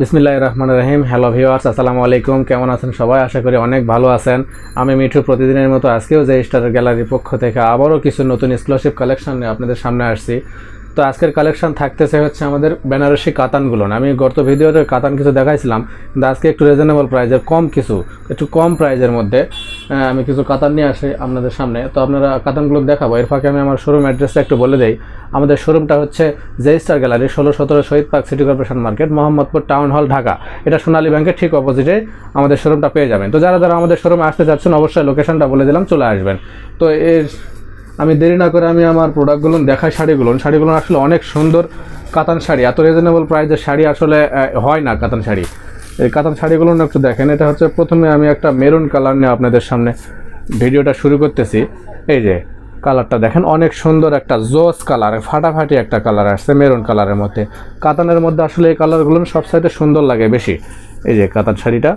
বিসমিল্লাহ রহমান রহিম। Hello viewers আসসালামু আলাইকুম। কেমন আছেন সবাই? আশা করি অনেক ভালো আছেন। আমি মিঠু। প্রতিদিনের মতো আজকেও যে স্টার গ্যালারির পক্ষ থেকে আবারও কিছু নতুন স্কলারশিপ কালেকশন নিয়ে আপনাদের সামনে আসছি। তো আজকের কালেকশন থাকতেছে হচ্ছে আমাদের বেনারসি কাতানগুলো। না, আমি গত ভিডিওতে কাতান কিছু দেখাইছিলাম, কিন্তু আজকে একটু রিজনেবল প্রাইজের কম কিছু, একটু কম প্রাইজের মধ্যে আমি কিছু কাতান নিয়ে আসি আপনাদের সামনে। তো আপনারা কাতানগুলো দেখাবো। এর ফাঁকে আমি আমার শোরুম অ্যাড্রেসটা একটু বলে দিই। আমাদের শোরুমটা হচ্ছে জে স্টার গ্যালারি ষোলো সতেরো Shahid Park City Corporation Market Mohammadpur Town Hall Dhaka. এটা সোনালী ব্যাংকের ঠিক অপোজিটে আমাদের শোরুমটা পেয়ে যাবেন। তো যারা যারা আমাদের শোরুমে আসতে চাচ্ছেন, অবশ্যই লোকেশনটা বলে দিলাম, চলে আসবেন। তো এর আমি দেরি না করে আমি আমার প্রোডাক্টগুলো দেখাই শাড়িগুলো। শাড়িগুলো আসলে অনেক সুন্দর কাতান শাড়ি। এত রিজনেবল প্রাইসের শাড়ি আসলে হয় না কাতান শাড়ি। এই কাতান শাড়িগুলো একটু দেখেন। এটা হচ্ছে প্রথমে আমি একটা মেরুন কালার নিয়ে আপনাদের সামনে ভিডিওটা শুরু করতেছি। এই যে কালারটা দেখেন, অনেক সুন্দর একটা জোস কালার ফাটাফাটি একটা কালার আসছে মেরুন কালারের মধ্যে। কাতানের মধ্যে আসলে এই কালারগুলো সব সাইডে সুন্দর লাগে বেশি। এই যে কাতান শাড়িটা।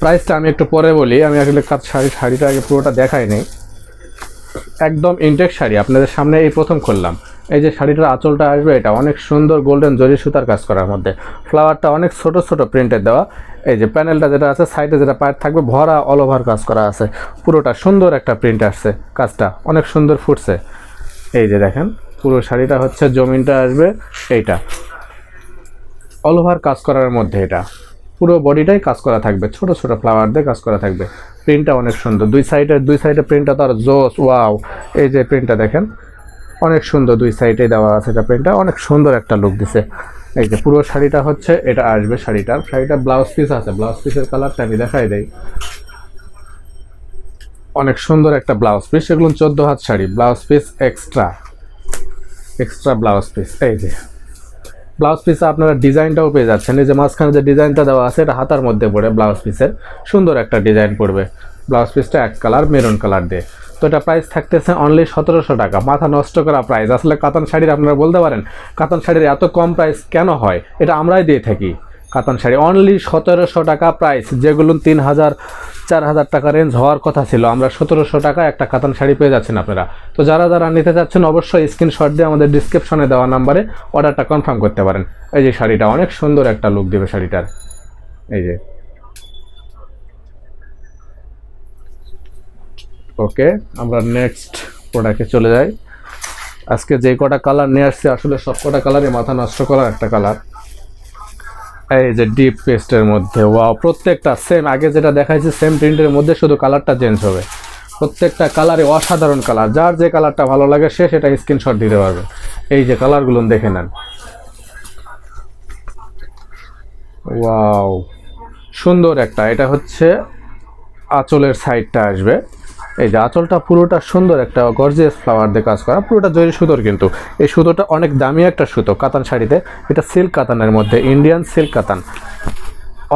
প্রাইসটা আমি একটু পরে বলি। আমি আসলে কাত শাড়ি, শাড়িটা আগে পুরোটা দেখাই নেই। একদম ইনটেক শাড়ি। আপনাদের সামনে এই প্রথম খুললাম। এই যে শাড়িটার আঁচলটা আসবে, এটা অনেক সুন্দর গোল্ডেন জরি সুতার কাজ করার মধ্যে। ফ্লাওয়ারটা অনেক ছোট ছোট প্রিন্টের দেওয়া। এই যে প্যানেলটা যেটা আছে সাইডে যেটা পায়ের থাকবে, ভরা অল ওভার কাজ করা আছে। পুরোটা সুন্দর একটা প্রিন্ট আসছে কাজটা। অনেক সুন্দর ফুটছে। এই যে দেখেন, পুরো শাড়িটা হচ্ছে জমিনটা আসবে এইটা। অল ওভার কাজ করার মধ্যে এটা। পুরো বডিটাই কাজ করা থাকবে। ছোট ছোট ফ্লাওয়ার দিয়ে কাজ করা থাকবে। প্রিন্টটা অনেক সুন্দর। দুই সাইডের দুই সাইডে প্রিন্টটা তার জোস ওয়াও এই যে প্রিন্টটা দেখেন, অনেক সুন্দর দুই সাইডে দেওয়া আছে এটা প্রিন্টটা অনেক সুন্দর একটা লুক দিছে। এই যে পুরো শাড়িটা হচ্ছে, এটা আসবে শাড়িটার শাড়িটা ব্লাউজ পিস আছে। ব্লাউজ পিসের কালারটা আমি দেখাই দেই। অনেক সুন্দর একটা ব্লাউজ পিস এগুলো চোদ্দ হাত sari. Blouse piece extra extra blouse piece এই যে। ব্লাউজ পিসে আপনারা ডিজাইনটাও পেয়ে যাচ্ছেন। এই যে মাঝখানে যে ডিজাইনটা দেওয়া আছে, এটা হাতার মধ্যে পড়ে ব্লাউজ পিসের। সুন্দর একটা ডিজাইন পড়বে। ব্লাউজ পিসটা এক কালার, মেরুন কালার দিয়ে। তো এটা প্রাইস থাকতেছে অনলি সতেরোশো টাকা। মাথা নষ্ট করা প্রাইস আসলে কাতান শাড়ির আপনারা বলতে পারেন, কাতান শাড়ির এত কম প্রাইস কেন হয়? এটা আমরাই দিয়ে থাকি। কাতান শাড়ি। অনলি সতেরোশো টাকা প্রাইস যেগুলো তিন হাজার, চার হাজার টাকা রেঞ্জ হওয়ার কথা ছিল। আমরা সতেরোশো টাকা একটা কাতান শাড়ি পেয়ে যাচ্ছেন আপনারা। তো যারা যারা নিতে চাচ্ছেন, অবশ্যই স্ক্রিনশট দিয়ে আমাদের ডিসক্রিপশনে দেওয়া নাম্বারে অর্ডারটা কনফার্ম করতে পারেন। এই যে শাড়িটা, অনেক সুন্দর একটা লুক দেবে শাড়িটার। এই যে। ওকে আমরা নেক্সট প্রোডাক্টে চলে যাই। আজকে যে কটা কালার নিয়ে আসছে, আসলে সব কটা কালারই মাথা নষ্ট করার একটা কালার এই যে ডিপ পেস্টের মধ্যে ওয়াও প্রত্যেকটা সেম আগে যেটা দেখাইছে সেম প্রিন্টের মধ্যে শুধু কালারটা চেঞ্জ হবে। প্রত্যেকটা কালারে অসাধারণ কালার যার যে কালারটা ভালো লাগে, সে সেটা স্ক্রিনশট দিতে পারবে। এই যে কালারগুলো দেখে নেন। ওয়াও সুন্দর একটা, এটা হচ্ছে আঁচলের সাইডটা আসবে। এই যে আঁচলটা পুরোটা সুন্দর, একটা গর্জিয়াস ফ্লাওয়ার দিয়ে কাজ করা। পুরোটা জরি সুতোর কিন্তু। এই সুতোটা অনেক দামি একটা সুতো, কাতান শাড়িতে। এটা সিল্ক কাতানের মধ্যে Indian silk katan.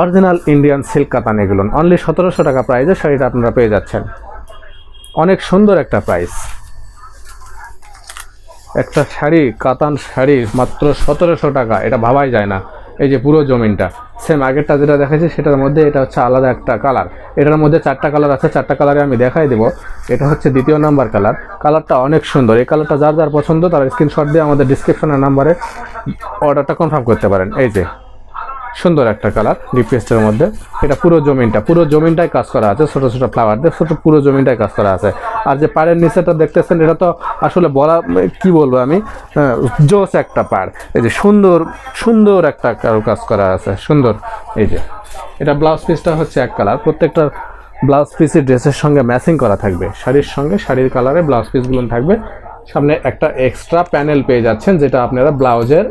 Original Indian silk katan এগুলো। অনলি সতেরোশো টাকা প্রাইজে শাড়িটা আপনারা পেয়ে যাচ্ছেন। অনেক সুন্দর একটা প্রাইস একটা শাড়ি, কাতান শাড়ি মাত্র সতেরোশো টাকা। এটা ভাবাই যায় না। এই যে পুরো জমিনটা। সেম আগেরটা যেটা দেখাচ্ছি সেটার মধ্যে এটা হচ্ছে আলাদা একটা কালার এটার মধ্যে চারটা কালার আছে, চারটা কালারে আমি দেখাই দেবো। এটা হচ্ছে দ্বিতীয় নাম্বার কালার কালারটা অনেক সুন্দর। এই কালারটা যার যার পছন্দ, তার স্ক্রিনশট দিয়ে আমাদের ডিসক্রিপশনের নাম্বারে অর্ডারটা কনফার্ম করতে পারেন। এই যে সুন্দর একটা কালার ডিপিএসটার মধ্যে। এটা পুরো জমিনটা, পুরো জমিনটাই কাজ করা আছে, ছোটো ছোটো ফ্লাওয়ার দিয়ে ছোটো পুরো জমিনটাই কাজ করা আছে। আর যে পাড়ের নিচেটা দেখতেছেন, এটা তো আসলে বলা, কি বলব আমি জোস একটা পাড়। এই যে সুন্দর সুন্দর একটা কাজ করা আছে, সুন্দর। এই যে, এটা ব্লাউজ পিসটা হচ্ছে এক কালার। প্রত্যেকটা ব্লাউজ পিসের ড্রেসের সঙ্গে ম্যাচিং করা থাকবে। শাড়ির সঙ্গে শাড়ির কালারে ব্লাউজ পিসগুলো থাকবে। সামনে একটা এক্সট্রা প্যানেল পেয়ে যাচ্ছেন, যেটা আপনারা ব্লাউজের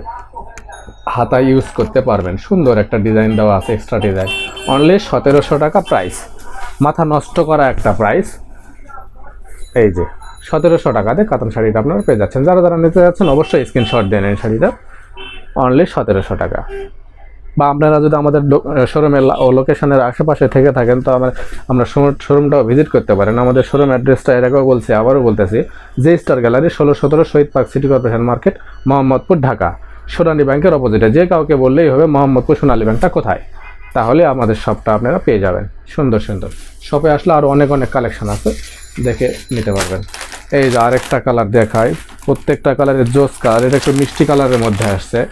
হাতা ইউজ করতে পারবেন। সুন্দর একটা ডিজাইন দেওয়া আছে এক্সট্রা ডিজাইন অনলি সতেরোশো টাকা প্রাইস মাথা নষ্ট করা একটা প্রাইস এই যে, সতেরোশো টাকাতে কাতান শাড়িটা আপনারা পেয়ে যাচ্ছেন। যারা যারা নিতে যাচ্ছেন, অবশ্যই স্ক্রিনশট দেন এই শাড়িটা। অনলি সতেরোশো টাকা। বা আপনারা যদি আমাদের শোরুমের ও লোকেশনের আশেপাশে থেকে থাকেন, তো আমরা আমরা শোরুমটাও ভিজিট করতে পারেন। আমাদের শোরুম অ্যাড্রেসটা এর আগেও বলছি, আবারও বলতেছি। জে স্টার গ্যালারি ষোলো সতেরো Shahid Park City Corporation Market Mohammadpur, Dhaka. Sonali ব্যাংকের অপোজিটে যে কাউকে বললেই হবে, মোহাম্মদপুর সোনালী ব্যাংকটা কোথায়? তাহলে আমাদের শপটা আপনারা পেয়ে যাবেন। সুন্দর সুন্দর। শপে আসলে আরও অনেক অনেক কালেকশন আছে। দেখে নিতে পারবেন। এই যে আরেকটা কালার দেখায় প্রত্যেকটা কালারের জোস কালার এটা একটু মিষ্টি কালারের মধ্যে আসছে।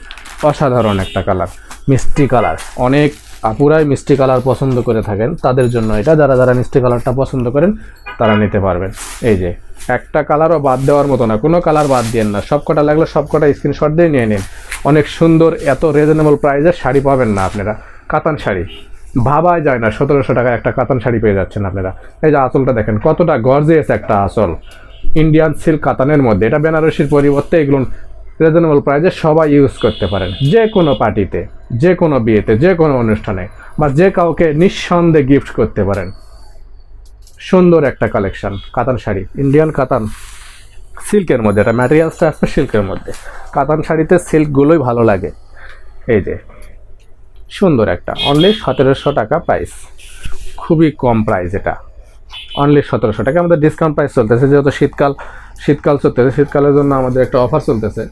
অসাধারণ একটা কালার মিষ্টি কালার অনেক আপুরাই মিষ্টি কালার পছন্দ করে থাকেন। তাদের জন্য এটা, যারা যারা মিষ্টি কালারটা পছন্দ করেন, তারা নিতে পারবেন। এই যে একটা কালারও বাদ দেওয়ার মতো না, কোনো কালার বাদ দিয়েন না। সব কটা লাগলে সব কটা স্ক্রিনশট দিয়ে নিয়ে নিন। অনেক সুন্দর, এত রিজনেবল প্রাইসে শাড়ি পাবেন না আপনারা। কাতান শাড়ি। ভাবাই যায় না, সতেরোশো টাকায় একটা কাতান শাড়ি পেয়ে যাচ্ছেন আপনারা। এই যে আঁচলটা দেখেন, কতটা গর্জিয়াস একটা আঁচল। ইন্ডিয়ান সিল্ক কাতানের মধ্যে। এটা বেনারসির পরিবর্তে এগুলো রিজনেবল প্রাইসে সবাই ইউজ করতে পারেন। যে কোনো পার্টিতে, যে কোনো বিয়েতে, যে কোনো অনুষ্ঠানে বা যে কাউকে নিঃসন্দেহে গিফট করতে পারেন। সুন্দর একটা কালেকশন কাতান শাড়ি ইন্ডিয়ান কাতান, সিল্কের মধ্যে, এটা ম্যাটেরিয়ালসটা আসবে সিল্কের মধ্যে। কাতান শাড়িতে সিল্কগুলোই ভালো লাগে। এই যে, সুন্দর একটা অনলি সতেরোশো টাকা প্রাইস খুবই কম প্রাইস এটা। অনলি সতেরোশো টাকা, আমাদের ডিসকাউন্ট প্রাইস চলতেছে, যেহেতু শীতকাল শীতকাল চলতেছে, শীতকালের জন্য আমাদের একটা অফার চলতেছে।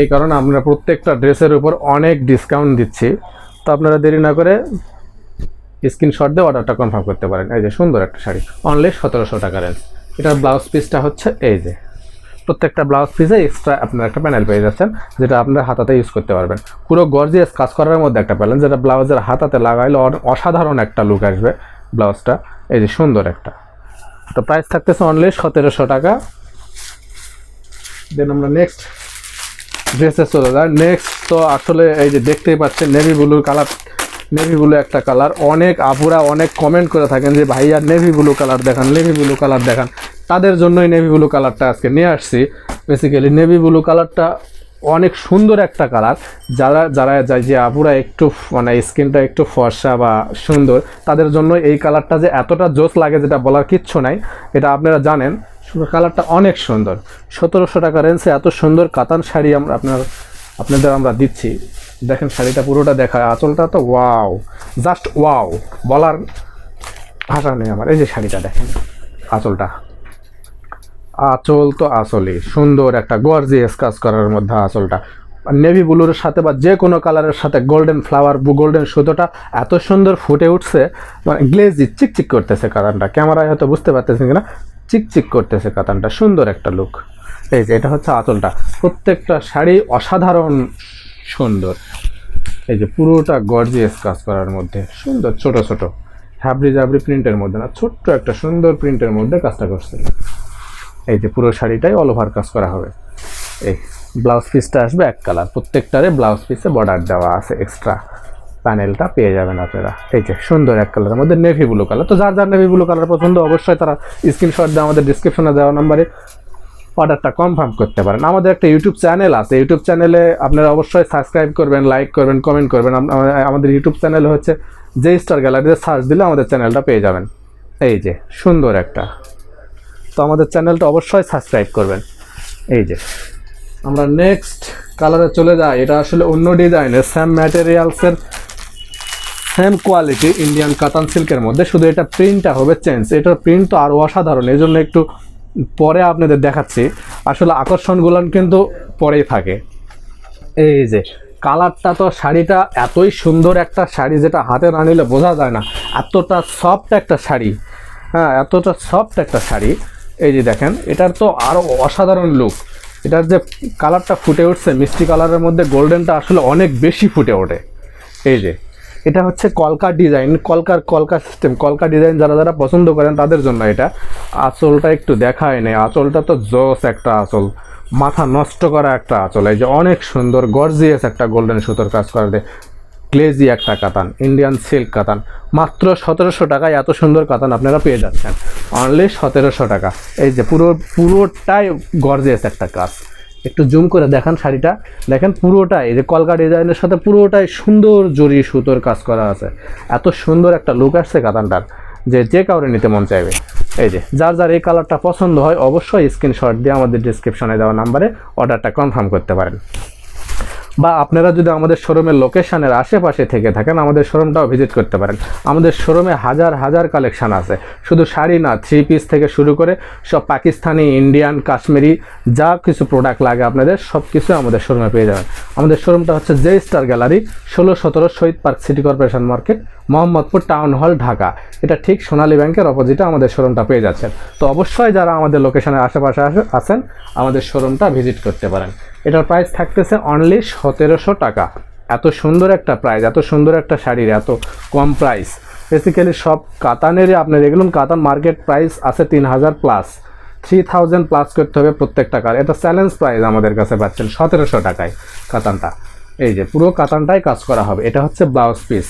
এই কারণে আমরা প্রত্যেকটা ড্রেসের উপর অনেক ডিসকাউন্ট দিচ্ছি। তো আপনারা দেরি না করে স্ক্রিনশট দিয়ে অর্ডারটা কনফার্ম করতে পারেন। এই যে সুন্দর একটা শাড়ি। অনলি সতেরোশো টাকা রেঞ্জ এটার ব্লাউজ পিসটা হচ্ছে এই যে। প্রত্যেকটা ব্লাউজ পিসে এক্সট্রা আপনার একটা প্যানেল পেয়ে যাচ্ছেন, যেটা আপনার হাতাতে ইউজ করতে পারবেন। পুরো গর্জিয়াস কাজ করার মধ্যে একটা প্যানেল যেটা ব্লাউজের হাতাতে লাগাইলে অসাধারণ একটা লুক আসবে ব্লাউজটা এই যে সুন্দর একটা। তো প্রাইস থাকতেছে অনলি সতেরোশো টাকা। দেন আমরা নেক্সট ড্রেসে চলে যায় নেক্সট তো আসলে এই যে দেখতেই পাচ্ছেন নেভি ব্লুর কালার নেভি ব্লু একটা কালার অনেক আপুরা অনেক কমেন্ট করে থাকেন যে, ভাইয়া নেভি ব্লু কালার দেখান নেভি ব্লু কালার দেখান। তাদের জন্যই নেভি ব্লু কালারটা আজকে নিয়ে আসছি। বেসিক্যালি নেভি ব্লু কালারটা অনেক সুন্দর একটা কালার যারা যারা যায় যে আপুরা একটু মানে স্কিনটা একটু ফর্সা বা সুন্দর, তাদের জন্য এই কালারটা যে এতটা জোস লাগে যেটা বলার কিচ্ছু নাই। এটা আপনারা জানেন কালারটা অনেক সুন্দর। সতেরোশো টাকা রেঞ্জে এত সুন্দর কাতান শাড়ি আমরা আপনার, আপনাদের আমরা দিচ্ছি। দেখেন শাড়িটা পুরোটা দেখায়, আঁচলটা তো ওয়াও জাস্ট ওয়াও বলার ভাষা নেই আমার। এই যে শাড়িটা দেখেন, আঁচলটা। আঁচল তো আঁচলই, সুন্দর একটা গর্জিয়াস কাজ করার মধ্যে আঁচলটা। নেভি ব্লুর সাথে বা যে কোনো কালারের সাথে গোল্ডেন ফ্লাওয়ার গোল্ডেন সুতোটা এত সুন্দর ফুটে উঠছে মানে গ্লেজি চিকচিক করতেছে কাতানটা। ক্যামেরায় হয়তো বুঝতে পারতেছেন কিনা? চিকচিক করতেছে কাতানটা, সুন্দর একটা লুক এই যে, এটা হচ্ছে আঁচলটা। প্রত্যেকটা শাড়ি অসাধারণ সুন্দর। এই যে পুরোটা গর্জিয়াস কাজ করার মধ্যে, সুন্দর ছোট ছোট হাবড়ি জাবড়ি প্রিন্টের মধ্যে না, ছোট্ট একটা সুন্দর প্রিন্টের মধ্যে কাজটা করছে। এই যে পুরো শাড়িটাই অল ওভার কাজ করা হবে। এই ব্লাউজ পিসটা আসবে এক কালার প্রত্যেকটারে ব্লাউজ পিসে বর্ডার দেওয়া আছে এক্সট্রা প্যানেলটা পেয়ে যাবেন আপনারা। এই যে সুন্দর এক কালারের মধ্যে নেভি ব্লু কালার তো যার যার নেভি ব্লু কালার পছন্দ অবশ্যই তারা স্ক্রিনশট দেওয়া আমাদের ডিসক্রিপশনে দেওয়া নাম্বারে অর্ডারটা কনফার্ম করতে পারেন। আমাদের একটা ইউটিউব চ্যানেল আছে। ইউটিউব চ্যানেলে আপনারা অবশ্যই সাবস্ক্রাইব করবেন লাইক করবেন কমেন্ট করবেন। আম- আম- আমাদের ইউটিউব চ্যানেল হচ্ছে জে স্টার গ্যালারিতে সার্চ দিলে আমাদের চ্যানেলটা পেয়ে যাবেন। এই যে, সুন্দর একটা। তো আমাদের চ্যানেলটা অবশ্যই সাবস্ক্রাইব করবেন। এই যে, আমরা নেক্সট কালারে চলে যাই। এটা আসলে অন্য ডিজাইনের স্যাম ম্যাটেরিয়ালসের সেম কোয়ালিটি ইন্ডিয়ান কাতান সিল্কের মধ্যে। শুধু এটা প্রিন্টটা হবে চেঞ্জ এটার প্রিন্ট তো আরও অসাধারণ। এই জন্য একটু পরে আপনাদের দেখাচ্ছি। আসলে আকর্ষণগুলো কিন্তু পরেই থাকে। এই যে। কালারটা তো শাড়িটা এতই সুন্দর একটা শাড়ি যেটা হাতে না নিলে বোঝা যায় না। এতটা সফট একটা শাড়ি। হ্যাঁ এতটা সফট একটা শাড়ি। এই যে দেখেন এটার তো আরও অসাধারণ লুক এটার যে কালারটা ফুটে উঠছে মিষ্টি কালারের মধ্যে গোল্ডেনটা আসলে অনেক বেশি ফুটে ওঠে। এই যে। এটা হচ্ছে কলকা ডিজাইন, কলকার, কলকা সিস্টেম কলকা ডিজাইন যারা যারা পছন্দ করেন তাদের জন্য এটা। আঁচলটা একটু দেখায় নেই, আঁচলটা তো জস একটা আঁচল। মাথা নষ্ট করা একটা আঁচল, এই যে অনেক সুন্দর গর্জিয়াস একটা গোল্ডেন সুতোর কাজ করে দেয় গ্লেজি একটা কাতান ইন্ডিয়ান সিল্ক কাতান। মাত্র সতেরোশো টাকায় এত সুন্দর কাতান আপনারা পেয়ে যাচ্ছেন। অনলি সতেরোশো টাকা। এই যে পুরো, পুরোটাই গর্জিয়াস একটা কাজ। একটু জুম করে দেখান শাড়িটা। দেখেন পুরোটাই যে কলকা ডিজাইনের সাথে পুরোটাই সুন্দর জরি সুতোর কাজ করা আছে। এত সুন্দর একটা লুক আসছে কাতানটার যে যে কাউরে নিতে মন চাইবে। এই যে, যার যার এই কালারটা পছন্দ হয়, অবশ্যই স্ক্রিনশট দিয়ে আমাদের ডিসক্রিপশনে দেওয়া নাম্বারে অর্ডারটা কনফার্ম করতে পারেন। বা আপনারা যদি আমাদের শোরুমের লোকেশনের আশেপাশে থেকে থাকেন, আমাদের শোরুমটাও ভিজিট করতে পারেন। আমাদের শোরুমে হাজার হাজার কালেকশন আছে। শুধু শাড়ি না থ্রি পিস থেকে শুরু করে সব পাকিস্তানি ইন্ডিয়ান কাশ্মীরি যা কিছু প্রোডাক্ট লাগে আপনাদের সব কিছু আমাদের শোরুমে পেয়ে যাবেন। আমাদের শোরুমটা হচ্ছে জে স্টার গ্যালারি ষোলো সতেরো Shahid Park City Corporation Market Mohammadpur Town Hall Dhaka. এটা ঠিক সোনালী ব্যাংকের অপোজিটে আমাদের শোরুমটা পেয়ে যাচ্ছেন। তো অবশ্যই যারা আমাদের লোকেশনের আশেপাশে আছেন আমাদের শোরুমটা ভিজিট করতে পারেন। এটার প্রাইস থাকতেছে অনলি সতেরোশো টাকা। এত সুন্দর একটা প্রাইস এত সুন্দর একটা শাড়ির, এত কম প্রাইস বেসিক্যালি সব কাতানেরই আপনি দেখলেন কাতান মার্কেট প্রাইস আছে তিন হাজার প্লাস থ্রি থাউজেন্ড প্লাস করতে হবে প্রত্যেকটা কার এটা চ্যালেঞ্জ প্রাইস আমাদের কাছে পাচ্ছেন সতেরোশো টাকায় কাতানটা। এই যে পুরো কাতানটাই কাজ করা হবে। এটা হচ্ছে ব্লাউজ পিস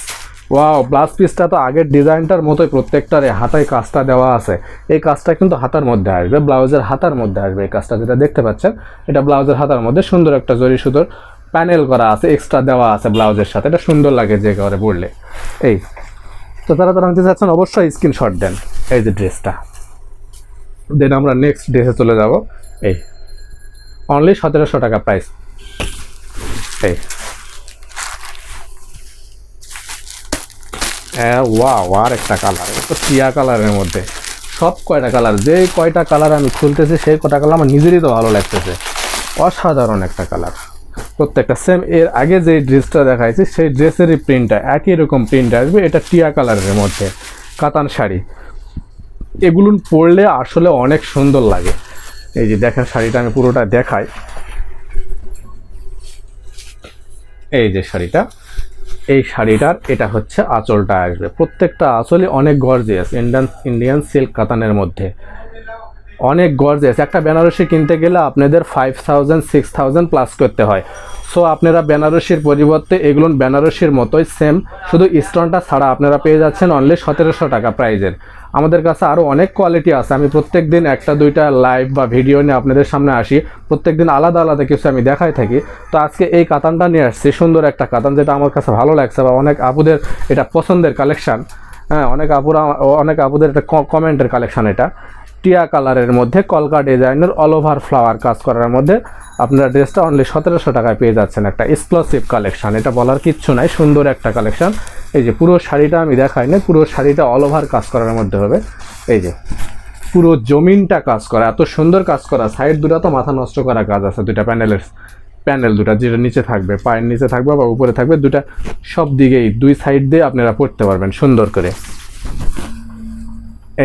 ওয়াও ব্লাউজ পিসটা তো আগের ডিজাইনটার মতোই প্রত্যেকটার হাতায় কাজটা দেওয়া আছে। এই কাজটা কিন্তু হাতার মধ্যে আসবে, ব্লাউজের হাতার মধ্যে আসবে এই কাজটা, যেটা দেখতে পাচ্ছেন। এটা ব্লাউজের হাতার মধ্যে সুন্দর একটা জরি সুতোর প্যানেল করা আছে এক্সট্রা দেওয়া আছে ব্লাউজের সাথে। এটা সুন্দর লাগে যে করে পড়লে এই, তো তারা তারা নিতে চাচ্ছেন অবশ্যই স্ক্রিনশট দেন এই যে ড্রেসটা দেন আমরা নেক্সট ড্রেসে চলে যাব। এই অনলি সতেরোশো টাকা প্রাইস এই। হ্যাঁ ওয়াও আর একটা কালার তো টিয়া কালারের মধ্যে। সব কয়টা কালার যে কয়টা কালার আমি খুলতেছি, সেই কয়টা কালার আমার নিজেরই তো ভালো লাগতেছে। অসাধারণ একটা কালার প্রত্যেকটা সেম এর আগে যে ড্রেসটা দেখাইছি, সেই ড্রেসেরই প্রিন্টটা একই রকম প্রিন্ট আসবে, এটা টিয়া কালারের মধ্যে, কাতান শাড়ি। এগুলো পরলে আসলে অনেক সুন্দর লাগে। এই যে দেখেন শাড়িটা, আমি পুরোটা দেখাই। এই যে শাড়িটা। এই শাড়িটার, এটা হচ্ছে আঁচলটা আসবে। প্রত্যেকটা আঁচলই অনেক গর্জিয়াস ইন্ডিয়ান ইন্ডিয়ান সিল্ক কাতানের মধ্যে। অনেক গর্জিয়াস একটা বেনারসি কিনতে গেলে আপনাদের five thousand six thousand plus করতে হয়। সো আপনারা বেনারসির পরিবর্তে এগুলো বেনারসির মতোই সেম শুধু স্টোনটা ছাড়া আপনারা পেয়ে যাচ্ছেন অনলি সতেরোশো টাকা প্রাইজের আমাদের কাছে আরও অনেক কোয়ালিটি আছে। আমি প্রত্যেক দিন একটা, দুইটা লাইভ বা ভিডিও নিয়ে আপনাদের সামনে আসি। প্রত্যেক দিন আলাদা আলাদা কিছু আমি দেখাই থাকি। তো আজকে এই কাতানটা নিয়ে আসছি, সুন্দর একটা কাতান, যেটা আমার কাছে ভালো লাগছে বা অনেক আপুদের এটা পছন্দের কালেকশান হ্যাঁ অনেক আপুরা, অনেক আপুদের একটা কমেন্টের কালেকশান এটা। টিয়া কালারের মধ্যে কলকা ডিজাইনের অল ওভার ফ্লাওয়ার কাজ করার মধ্যে আপনারা ড্রেসটা অনলি সতেরোশো টাকায় পেয়ে যাচ্ছেন একটা এক্সক্লুসিভ কালেকশন এটা বলার কিচ্ছু নাই, সুন্দর একটা কালেকশন এই যে পুরো শাড়িটা আমি দেখাই না পুরো শাড়িটা অল ওভার কাজ করার মধ্যে হবে। এই যে পুরো জমিনটা কাজ করা, এত সুন্দর কাজ করা। সাইড দুটা তো মাথা নষ্ট করা কাজ আছে দুটা প্যানেলের প্যানেল দুটা যেটা নিচে থাকবে, পায়ের নিচে থাকবে বা উপরে থাকবে দুটা সব দিকেই দুই সাইড দিয়ে আপনারা পড়তে পারবেন সুন্দর করে।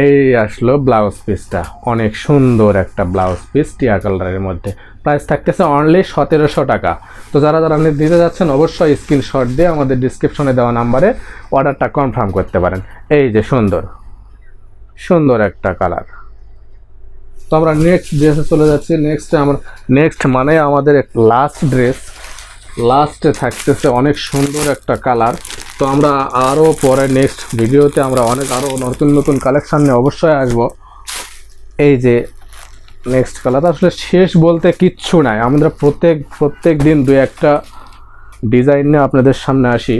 এই আসলো ব্লাউজ পিসটা। অনেক সুন্দর একটা ব্লাউজ পিস, টিয়া কালারের মধ্যে। প্রাইস থাকতেছে অনলি সতেরোশো টাকা। তো যারা যারা আপনি দিতে যাচ্ছেন, অবশ্যই স্ক্রিনশট দিয়ে আমাদের ডিসক্রিপশনে দেওয়া নাম্বারে অর্ডারটা কনফার্ম করতে পারেন। এই যে সুন্দর। সুন্দর একটা কালার তো আমরা নেক্সট ড্রেসে চলে যাচ্ছি। নেক্সট আমার নেক্সট মানে আমাদের লাস্ট ড্রেস লাস্টে থাকতেছে অনেক সুন্দর একটা কালার তো আমরা আরও পরে নেক্সট ভিডিওতে আমরা অনেক আরও নতুন নতুন কালেকশান নিয়ে অবশ্যই আসব। এই যে নেক্সট কালার আসলে শেষ বলতে কিচ্ছু নাই। আমরা প্রত্যেক প্রত্যেক দিন দু একটা ডিজাইন নিয়ে আপনাদের সামনে আসি।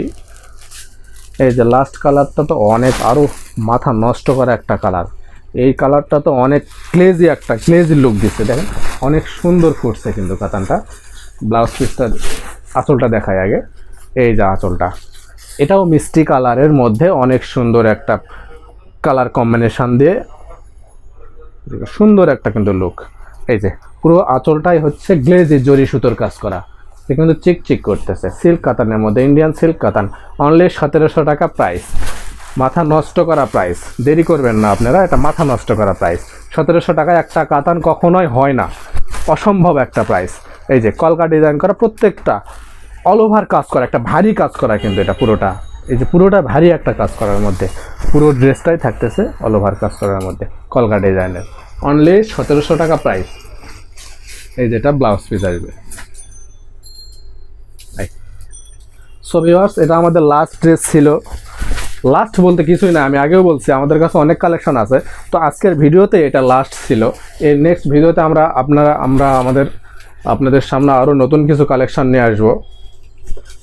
এই যে লাস্ট কালারটা তো অনেক আরও মাথা নষ্ট করা একটা কালার এই কালারটা তো অনেক ক্লেজি একটা ক্লেজি লুক দিচ্ছে। দেখেন, অনেক সুন্দর ফুটছে কিন্তু কাতানটা ব্লাউজ পিসটা আঁচলটা দেখায় আগে। এই যে আঁচলটা। এটাও মিষ্টি কালারের মধ্যে অনেক সুন্দর একটা কালার কম্বিনেশন দিয়ে সুন্দর একটা কিন্তু লুক এই যে, পুরো আঁচলটাই হচ্ছে গ্লেজি, জরি সুতোর কাজ করা। এটা কিন্তু চিক চিক করতেছে। সিল্ক কাতানের মধ্যে, ইন্ডিয়ান সিল্ক কাতান। অনলি সতেরোশো টাকা প্রাইস মাথা নষ্ট করা প্রাইস দেরি করবেন না আপনারা, এটা মাথা নষ্ট করা প্রাইস সতেরোশো টাকায় একটা কাতান কখনোই হয় না। অসম্ভব একটা প্রাইস এই যে কলকা ডিজাইন করা প্রত্যেকটা অল ওভার কাজ করা, একটা ভারী কাজ করা কিন্তু এটা পুরোটা। এই যে পুরোটা ভারী একটা কাজ করার মধ্যে, পুরো ড্রেসটাই থাকতেছে অল ওভার কাজ করার মধ্যে কলকা ডিজাইনের অনলি সতেরোশো টাকা প্রাইস এই যেটা ব্লাউজ পিস আসবে। সো ভিউয়ার্স এটা আমাদের লাস্ট ড্রেস ছিল। লাস্ট বলতে কিছুই না, আমি আগেও বলছি, আমাদের কাছে অনেক কালেকশন আছে। তো আজকের ভিডিওতে এটা লাস্ট ছিল। এর নেক্সট ভিডিওতে আমরা, আপনারা, আমরা আমাদের, আপনাদের সামনে আরও নতুন কিছু কালেকশন নিয়ে আসব।